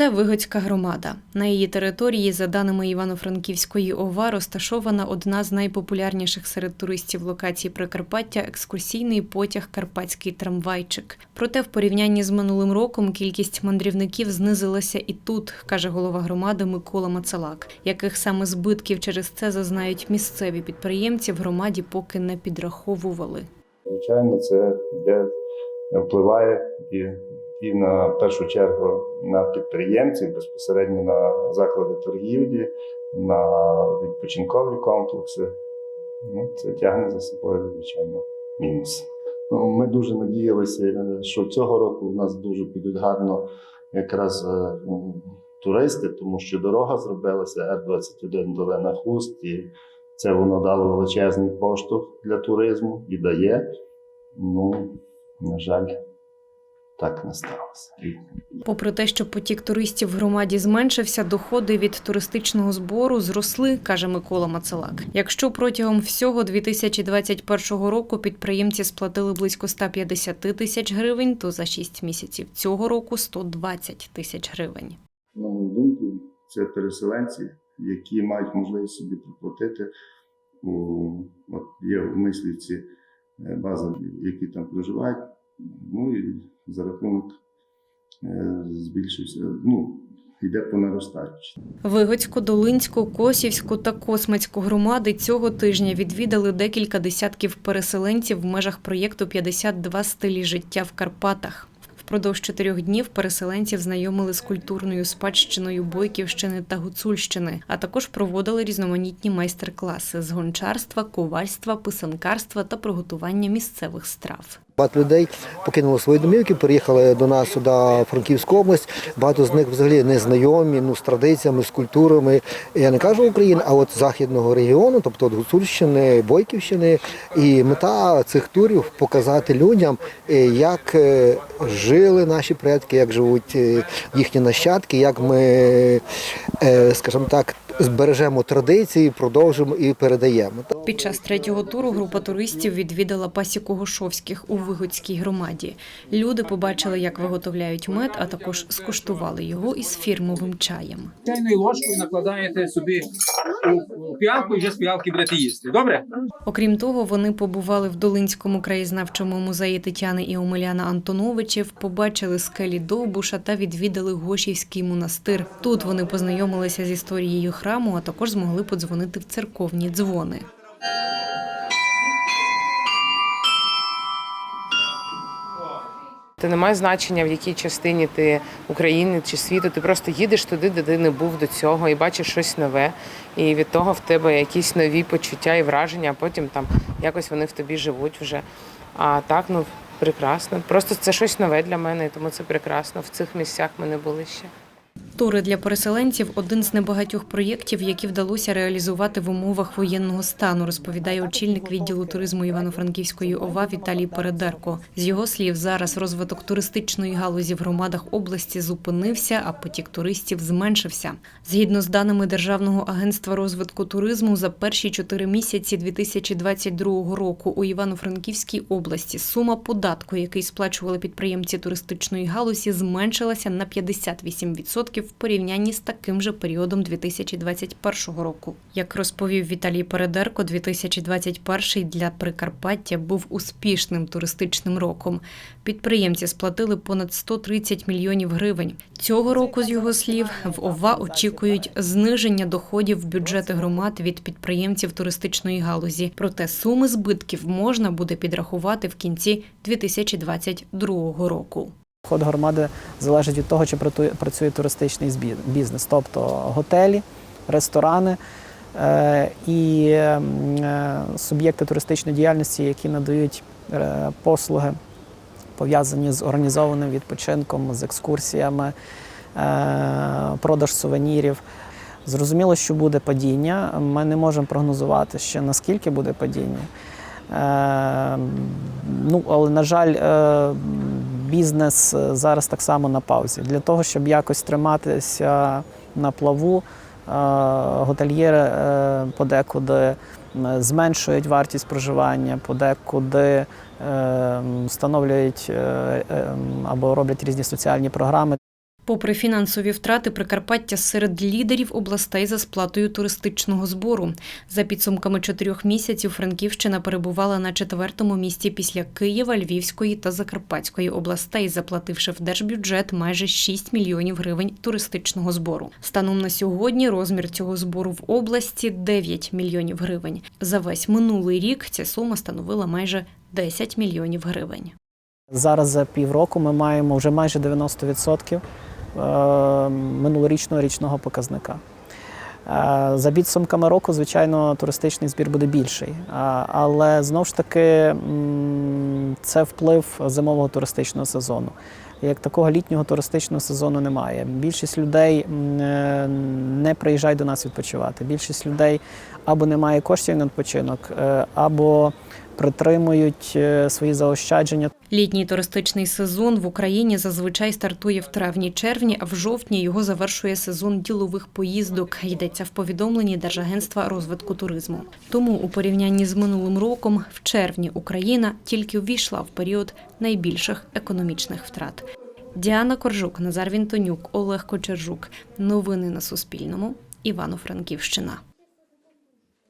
Це Вигодська громада. На її території, за даними Івано-Франківської ОВА, розташована одна з найпопулярніших серед туристів локацій Прикарпаття екскурсійний потяг Карпатський трамвайчик. Проте в порівнянні з минулим роком кількість мандрівників знизилася і тут, каже голова громади Микола Мацалак, яких саме збитків через це зазнають місцеві підприємці в громаді поки не підраховували. Звичайно, це де впливає і, і на першу чергу на підприємців, безпосередньо на заклади торгівлі, на відпочинкові комплекси. Ну, це тягне за собою, звичайно, мінус. Ну, Ми дуже надіялися, що цього року в нас дуже підуть гарно якраз е, туристи, тому що дорога зробилася Р-21 долина Хуст, і це воно дало величезний поштовх для туризму і дає. Ну, на жаль, так не сталося. Попри те, що потік туристів в громаді зменшився, доходи від туристичного збору зросли, каже Микола Мацелак. Якщо протягом всього 2021 року підприємці сплатили близько 150 тисяч гривень, то за 6 місяців цього року 120 тисяч гривень. на мою думку, це переселенці, які мають можливість собі проплатити. У, от є в мислівці е, база, які там проживають. Ну і за рахунок е, збільшився, ну, йде по наростаючій. Вигодську, Долинську, Косівську та Космацьку громади цього тижня відвідали декілька десятків переселенців в межах проєкту «52 стилі життя в Карпатах. Впродовж чотирьох днів переселенців знайомили з культурною спадщиною Бойківщини та Гуцульщини, а також проводили різноманітні майстер-класи з гончарства, ковальства, писанкарства та приготування місцевих страв. Багато людей покинули свої домівки, переїхали до нас сюди, в Франківську область. Багато з них взагалі не знайомі ну, з традиціями, з культурами. Я не кажу України, а от західного регіону, тобто от Гуцульщини, Бойківщини. І мета цих турів показати людям, е, як е, жили наші предки, як живуть е, їхні нащадки, як ми, скажімо так, збережемо традиції, продовжимо і передаємо. Під час третього туру група туристів відвідала пасіку Гошовських у Вигодській громаді. Люди побачили, як виготовляють мед, а також скуштували його із фірмовим чаєм. чайною ложкою накладаєте собі у, у піалку і вже з піалки будете їсти. Добре? Окрім того, вони побували в Долинському краєзнавчому музеї Тетяни і Омеляна Антоновичів, побачили скелі Довбуша та відвідали Гошівський монастир. Тут вони познайомилися з історією храму, а також змогли подзвонити в церковні дзвони. Це не має значення, в якій частині ти України чи світу. Ти просто їдеш туди, де ти не був до цього, і бачиш щось нове. І від того в тебе якісь нові почуття і враження, а потім там якось вони в тобі живуть вже. А так, ну прекрасно. Просто це щось нове для мене, тому це прекрасно. В цих місцях ми не були ще. Тури для переселенців один з небагатьох проєктів, які вдалося реалізувати в умовах воєнного стану, розповідає очільник відділу туризму Івано-Франківської ОВА Віталій Передерко. З його слів, зараз розвиток туристичної галузі в громадах області зупинився, а потік туристів зменшився. Згідно з даними Державного агентства розвитку туризму, за перші чотири місяці 2022 року у Івано-Франківській області сума податку, який сплачували підприємці туристичної галузі, зменшилася на 58% в порівнянні з таким же періодом 2021 року. Як розповів Віталій Передерко, 2021 для Прикарпаття був успішним туристичним роком. Підприємці сплатили понад 130 мільйонів гривень. Цього року, з його слів, в ОВА очікують зниження доходів в бюджети громад від підприємців туристичної галузі. Проте суми збитків можна буде підрахувати в кінці 2022 року. Ход громади залежить від того, чи працює- туристичний бізнес, тобто готелі, ресторани е, і е, суб'єкти туристичної діяльності, які надають е, послуги, пов'язані з організованим відпочинком, з екскурсіями, продаж сувенірів. Зрозуміло, що буде падіння. Ми не можемо прогнозувати ще наскільки буде падіння. Ну, але, на жаль, бізнес е, зараз так само на паузі. Для того, щоб якось триматися на плаву, е, готельєри е, подекуди зменшують вартість проживання, подекуди встановлюють або роблять різні соціальні програми. Попри фінансові втрати, Прикарпаття серед лідерів областей за сплатою туристичного збору. За підсумками чотирьох місяців Франківщина перебувала на четвертому місці після Києва, Львівської та Закарпатської областей, заплативши в держбюджет майже 6 мільйонів гривень туристичного збору. Станом на сьогодні розмір цього збору в області 9 мільйонів гривень. За весь минулий рік ця сума становила майже 10 мільйонів гривень. Зараз за півроку ми маємо вже майже 90% е, минулорічного річного показника. Е, За підсумками року, звичайно, туристичний збір буде більший. Е, Але знову ж таки це вплив зимового туристичного сезону. Як такого літнього туристичного сезону немає. Більшість людей е, не приїжджають до нас відпочивати. Більшість людей або не має коштів на відпочинок, е, або притримують е, свої заощадження Літній туристичний сезон в Україні зазвичай стартує в травні-червні, а в жовтні його завершує сезон ділових поїздок. Йдеться в повідомленні Держагентства розвитку туризму. Тому у порівнянні з минулим роком, в червні Україна тільки увійшла в період найбільших економічних втрат. Діана Коржук, Назар Вінтонюк, Олег Кочержук. Новини на Суспільному. Івано-Франківщина.